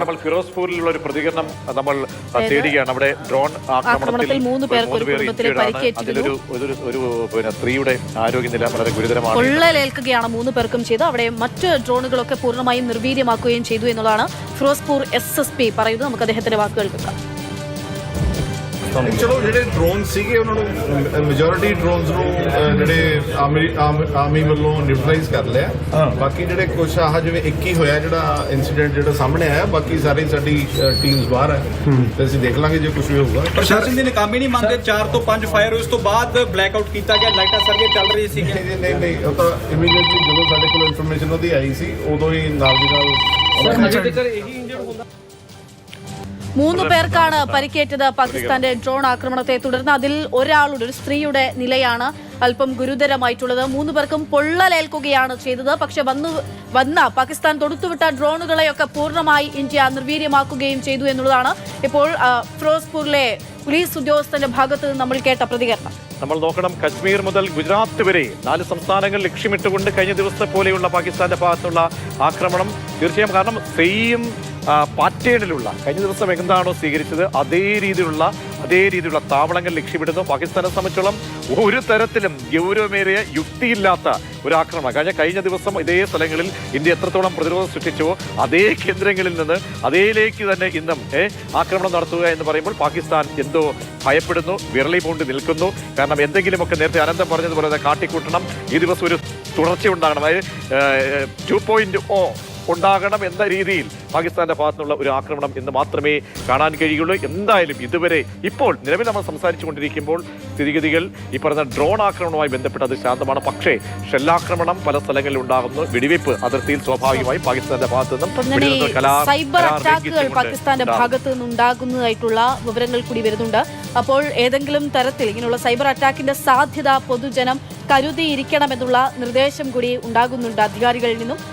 നമ്മൾ ഫിറോസ്പൂരിലുള്ള ഒരു പ്രതികരണം നമ്മൾ തേടുകയാണ് അവിടെ ഡ്രോൺ ആക്രമണത്തിൽ മൂന്ന് പേർ. അതിലൊരു ഒരു പിന്നെ സ്ത്രീയുടെ ആരോഗ്യനില വളരെ ഗുരുതരമാണ് പൊള്ളലേൽക്കുകയാണ് മൂന്ന് പേർക്കും ചെയ്ത് അവിടെ മറ്റ് ഡ്രോണുകളൊക്കെ പൂർണമായും നിർവീര്യമാക്കുകയും ചെയ്തു എന്നുള്ളതാണ് ഫിറോസ്പൂർ എസ് എസ് പി പറയുന്നത്. നമുക്ക് അദ്ദേഹത്തിന്റെ വാക്കുകൾ കേൾക്കാം. ਚਲੋ ਜਿਹੜੇ ਡਰੋਨ ਸੀਗੇ ਉਹਨਾਂ ਨੂੰ ਮੈਜੋਰਿਟੀ ਡਰੋਨਸ ਨੂੰ ਅਹ, ਜਿਹੜੇ ਆਰਮੀ ਆਰਮ- ਆਰਮੀ ਵੱਲੋਂ ਨਿਊਟਰਲਾਈਜ਼ ਕਰ ਲਿਆ। ਬਾਕੀ ਜਿਹੜੇ ਕੁਝ ਆਹ ਜਿਵੇਂ ਇੱਕ ਹੀ ਹੋਇਆ ਜਿਹੜਾ ਇਨਸੀਡੈਂਟ ਜਿਹੜਾ ਸਾਹਮਣੇ ਆਇਆ ਬਾਕੀ ਸਾਰੀ ਸਾਡੀ ਟੀਮਸ ਬਾਹਰ ਹੈ। ਤੇ ਅਸੀਂ ਦੇਖ ਲਾਂਗੇ ਜੇ ਕੁਝ ਵੀ ਹੋਊਗਾ। ਪ੍ਰਸ਼ਾਸਨ ਦੀ ਨਾਕਾਮੀ ਨਹੀਂ ਮੰਨਦੇ। 4 ਤੋਂ 5 ਫਾਇਰ ਉਸ ਤੋਂ ਬਾਅਦ ਬਲੈਕਆਊਟ ਕੀਤਾ ਗਿਆ। ਲਾਈਟਾਂ ਸਰਵੇ ਚੱਲ ਰਹੀ ਸੀ ਨਹੀਂ ਨਹੀਂ, ਨਹੀਂ ਉਹ ਤਾਂ ਇਮੀਡੀਏਟਲੀ ਜਦੋਂ ਸਾਡੇ ਕੋਲ ਇਨਫੋਰਮੇਸ਼ਨ ਉਹਦੀ ਆਈ ਸੀ ਉਦੋਂ ਹੀ ਨਾਲ ਦੀ ਨਾਲ മൂന്ന് പേർക്കാണ് പരിക്കേറ്റത്. പാകിസ്ഥാന്റെ ഡ്രോൺ ആക്രമണത്തെ തുടർന്ന് അതിൽ ഒരാളുടെ ഒരു സ്ത്രീയുടെ നിലയാണ് അല്പം ഗുരുതരമായിട്ടുള്ളത്. മൂന്ന് പേർക്കും പൊള്ളലേൽക്കുകയാണ് ചെയ്തത്. പക്ഷെ വന്നു വന്ന പാകിസ്ഥാൻ തൊടുത്തുവിട്ട ഡ്രോണുകളെയൊക്കെ പൂർണമായി ഇന്ത്യ നിർവീര്യമാക്കുകയും ചെയ്തു എന്നുള്ളതാണ് ഇപ്പോൾ ഫിറോസ്പൂരിലെ പോലീസ് ഉദ്യോഗസ്ഥന്റെ ഭാഗത്ത് നിന്ന് നമ്മൾ കേട്ട പ്രതികരണം. നമ്മൾ നോക്കണം കശ്മീർ മുതൽ ഗുജറാത്ത് വരെ നാല് സംസ്ഥാനങ്ങൾ ലക്ഷ്യമിട്ടുകൊണ്ട് കഴിഞ്ഞ ദിവസത്തെ പോലെയുള്ള പാകിസ്ഥാന്റെ ഭാഗത്തുള്ള ആക്രമണം. തീർച്ചയായും കാരണം സെയിം പാറ്റേണിലുള്ള കഴിഞ്ഞ ദിവസം എന്താണോ സ്വീകരിച്ചത് അതേ രീതിയിലുള്ള അതേ രീതിയിലുള്ള താവളങ്ങൾ ലക്ഷ്യമിടുന്നു. പാകിസ്ഥാനെ സംബന്ധിച്ചോളം ഒരു തരത്തിലും ഗൗരവമേറിയ യുക്തിയില്ലാത്ത ഒരു ആക്രമണം കഴിഞ്ഞ കഴിഞ്ഞ ദിവസം ഇതേ സ്ഥലങ്ങളിൽ ഇന്ത്യ എത്രത്തോളം പ്രതിരോധം സൃഷ്ടിച്ചോ അതേ കേന്ദ്രങ്ങളിൽ നിന്ന് അതേലേക്ക് തന്നെ ഇന്നും ആക്രമണം നടത്തുക എന്ന് പറയുമ്പോൾ പാകിസ്ഥാൻ എന്തോ ഭയപ്പെടുന്നു വിരളി പൂണ്ട് നിൽക്കുന്നു. കാരണം എന്തെങ്കിലുമൊക്കെ നേരത്തെ അനന്തം പറഞ്ഞതുപോലെ കാട്ടിക്കൂട്ടണം. ഈ ദിവസം ഒരു തുടർച്ച ഉണ്ടാകണം അതായത് ടു പോയിന്റ് ഓ ഉണ്ടാകണം എന്ന രീതിയിൽ പാകിസ്ഥാന്റെ ഭാഗത്തുനിന്നുള്ള ഒരു ആക്രമണം എന്ന് മാത്രമേ കാണാൻ കഴിയുള്ളൂ. എന്തായാലും ഇതുവരെ ഇപ്പോൾ നിലവിൽ നമ്മൾ സംസാരിച്ചു കൊണ്ടിരിക്കുമ്പോൾ സ്ഥിതിഗതികൾ ഈ പറഞ്ഞ ഡ്രോൺ ആക്രമണവുമായി ബന്ധപ്പെട്ട് അത് ശാന്തമാണ്. പക്ഷേ ഷെല്ലാക്രമണം പല സ്ഥലങ്ങളിൽ ഉണ്ടാകുന്നു. വെടിവെപ്പ് അതിർത്തിയിൽ സ്വാഭാവികമായി പാകിസ്ഥാന്റെ ഭാഗത്തു നിന്നും സൈബർ അറ്റാക്കുകൾ പാകിസ്ഥാന്റെ. ഭാഗത്ത് നിന്നുണ്ടാകുന്നതായിട്ടുള്ള വിവരങ്ങൾ കൂടി വരുന്നുണ്ട്. അപ്പോൾ ഏതെങ്കിലും തരത്തിൽ ഇങ്ങനെയുള്ള സൈബർ അറ്റാക്കിന്റെ സാധ്യത പൊതുജനം കരുതിയിരിക്കണമെന്നുള്ള നിർദ്ദേശം കൂടി ഉണ്ടാകുന്നുണ്ട് അധികാരികളിൽ നിന്നും.